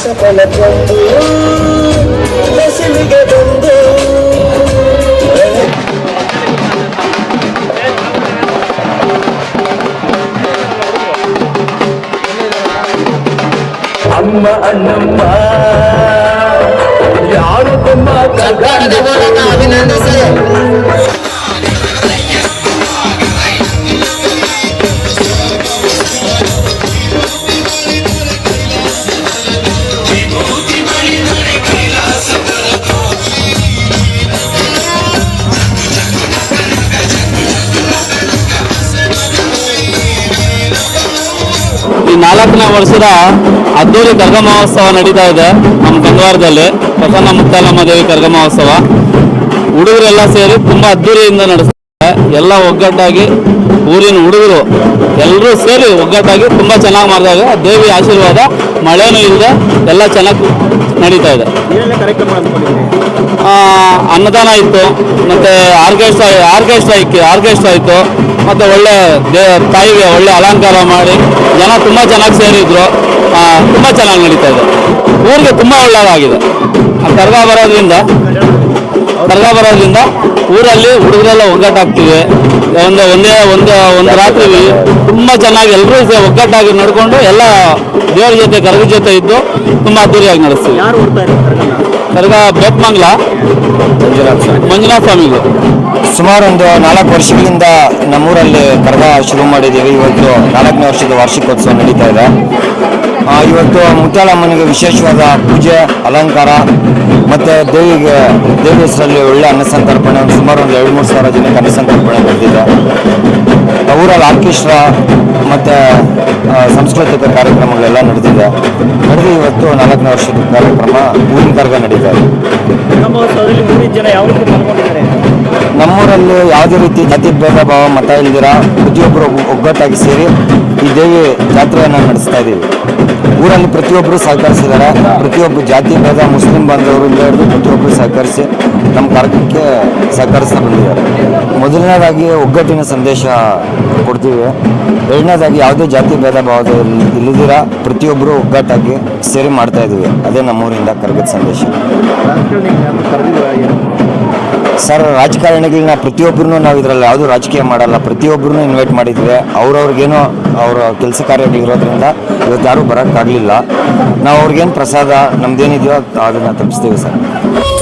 ಒಂದು ಬಿಸಿಲಿಗೆ ಬಂದು ಅಮ್ಮ ಅಣ್ಣಮ್ಮ ಯಾರು ತುಂಬ ಕರ್ನಾಟಕ ಮೂಲಕ ಅಭಿನಂದಿಸಿ ಈ ನಾಲ್ಕನೇ ವರ್ಷದ ಅದ್ದೂರಿ ಕರ್ಗ ಮಹೋತ್ಸವ ನಡೀತಾ ಇದೆ ನಮ್ಮ ಗಂಗವಾರದಲ್ಲಿ ಪ್ರಸನ್ನ ಮುಕ್ತಾಲಮ್ಮ ದೇವಿ ಕರ್ಗ ಮಹೋತ್ಸವ ಹುಡುಗರೆಲ್ಲ ಸೇರಿ ತುಂಬ ಅದ್ದೂರಿಯಿಂದ ನಡೆಸ್ತಾರೆ ಎಲ್ಲ ಒಗ್ಗಟ್ಟಾಗಿ ಊರಿನ ಹುಡುಗರು ಎಲ್ಲರೂ ಸೇರಿ ಒಗ್ಗಟ್ಟಾಗಿ ತುಂಬ ಚೆನ್ನಾಗಿ ಮಾಡಿದಾಗ ದೇವಿ ಆಶೀರ್ವಾದ ಮಳೆನೂ ಇಲ್ಲದೆ ಎಲ್ಲ ಚೆನ್ನಾಗಿ ನಡೀತಾ ಇದೆ. ಅನ್ನದಾನ ಇತ್ತು ಮತ್ತೆ ಆರ್ಕೆಸ್ಟ್ರಾ ಆರ್ಕೆಸ್ಟ್ರಾ ಇಕ್ಕಿ ಆರ್ಕೆಸ್ಟ್ರಾ ಇತ್ತು ಮತ್ತೆ ಒಳ್ಳೆ ದೇ ತಾಯಿಗೆ ಒಳ್ಳೆ ಅಲಂಕಾರ ಮಾಡಿ ಜನ ತುಂಬ ಚೆನ್ನಾಗಿ ಸೇರಿದ್ರು. ತುಂಬ ಚೆನ್ನಾಗಿ ನಡೀತಾ ಇದೆ. ಊರಿಗೆ ತುಂಬ ಒಳ್ಳೆಯದಾಗಿದೆ ಕರ್ಗ ಬರೋದ್ರಿಂದ ಕರ್ಗ ಬರೋದ್ರಿಂದ ಊರಲ್ಲಿ ಹುಡುಗರೆಲ್ಲ ಒಗ್ಗಟ್ಟಾಗ್ತೀವಿ. ಒಂದು ಒಂದೇ ಒಂದು ಒಂದು ರಾತ್ರಿ ತುಂಬ ಚೆನ್ನಾಗಿ ಎಲ್ಲರೂ ಒಗ್ಗಟ್ಟಾಗಿ ನಡ್ಕೊಂಡು ಎಲ್ಲ ದೇವ್ರ ಜೊತೆ ಕರಗ ಜೊತೆ ಇದ್ದು ತುಂಬ ಅದ್ದೂರಿಯಾಗಿ ನಡೆಸ್ತೀವಿ. ಕರ್ಗ ಬೇತ್ಮಂಗ್ಲ ಮಂಜುನಾಥ ಸ್ವಾಮಿಗಳು ಸುಮಾರು ಒಂದು ನಾಲ್ಕು ವರ್ಷಗಳಿಂದ ನಮ್ಮೂರಲ್ಲಿ ಕರ್ಗ ಶುರು ಮಾಡಿದ್ದೀವಿ. ಇವತ್ತು ನಾಲ್ಕನೇ ವರ್ಷದ ವಾರ್ಷಿಕೋತ್ಸವ ನಡೀತಾ ಇದೆ. ಇವತ್ತು ಮುತ್ತಾಳಮ್ಮನಿಗೆ ವಿಶೇಷವಾದ ಪೂಜೆ, ಅಲಂಕಾರ ಮತ್ತು ದೇವಿಗೆ, ದೇವಿ ಹೆಸರಲ್ಲಿ ಒಳ್ಳೆ ಅನ್ನಸಂತರ್ಪಣೆ ಒಂದು ಸುಮಾರು ಒಂದು ಎರಡು ಮೂರು ಸಾವಿರ ಜನಕ್ಕೆ ಅನ್ನಸಂತರ್ಪಣೆ ನಡೆದಿದೆ. ಊರಲ್ಲಿ ಆರ್ಕೆಸ್ಟ್ರಾ ಮತ್ತು ಸಾಂಸ್ಕೃತಿಕ ಕಾರ್ಯಕ್ರಮಗಳೆಲ್ಲ ನಡೆದಿದೆ. ನಡೆದು ಇವತ್ತು ನಾಲ್ಕನೇ ವರ್ಷದ ಕಾರ್ಯಕ್ರಮ ಊರಿನ ಕರ್ಗ ನಡೀತಾ ಇದೆ. ನಮ್ಮೂರಲ್ಲಿ ಯಾವುದೇ ರೀತಿ ಜಾತಿ ಭೇದ ಭಾವ, ಮತ ಇಲ್ದಿರ ಪ್ರತಿಯೊಬ್ಬರು ಒಗ್ಗಟ್ಟಾಗಿ ಸೇರಿ ಈ ದೇವಿ ಜಾತ್ರೆಯನ್ನು ನಡೆಸ್ತಾ ಇದ್ದೀವಿ ಊರಲ್ಲಿ ಪ್ರತಿಯೊಬ್ಬರು ಸಹಕರಿಸಿದ್ದಾರೆ. ಪ್ರತಿಯೊಬ್ಬ ಜಾತಿ ಭೇದ, ಮುಸ್ಲಿಂ ಬಾಂಧವರಿಂದ ಹಿಡಿದು ಪ್ರತಿಯೊಬ್ಬರು ಸಹಕರಿಸಿ ನಮ್ಮ ಕಾರ್ಯಕ್ಕೆ ಸಹಕರಿಸ್ತಾ ಬಂದಿದ್ದಾರೆ. ಮೊದಲನೇದಾಗಿ ಒಗ್ಗಟ್ಟಿನ ಸಂದೇಶ ಕೊಡ್ತೀವಿ. ಎರಡನೇದಾಗಿ ಯಾವುದೇ ಜಾತಿ ಭೇದ ಭಾವದ ಇಲ್- ಇಲ್ಲದಿರ ಪ್ರತಿಯೊಬ್ಬರು ಒಗ್ಗಟ್ಟಾಗಿ ಸೇರಿ ಮಾಡ್ತಾ ಇದ್ದೀವಿ ಅದೇ ನಮ್ಮೂರಿಂದ ಕರ್ಗದ ಸಂದೇಶ. ಸರ್ ರಾಜಕಾರಣಿಗಳನ್ನ ಪ್ರತಿಯೊಬ್ಬರನ್ನು ನಾವು ಇದರಲ್ಲಿ ಯಾವುದೂ ರಾಜಕೀಯ ಮಾಡಲ್ಲ. ಪ್ರತಿಯೊಬ್ಬರನ್ನು ಇನ್ವೈಟ್ ಮಾಡಿದ್ವಿ. ಅವ್ರವ್ರಿಗೇನೋ ಅವರ ಕೆಲಸ ಕಾರ್ಯಗಳಿರೋದ್ರಿಂದ ಇವತ್ತು ಯಾರೂ ಬರೋಕ್ಕಾಗಲಿಲ್ಲ. ನಾವು ಅವ್ರಿಗೇನು ಪ್ರಸಾದ, ನಮ್ದೇನಿದೆಯೋ ಅದನ್ನು ತಪ್ಪಿಸ್ತೀವಿ ಸರ್.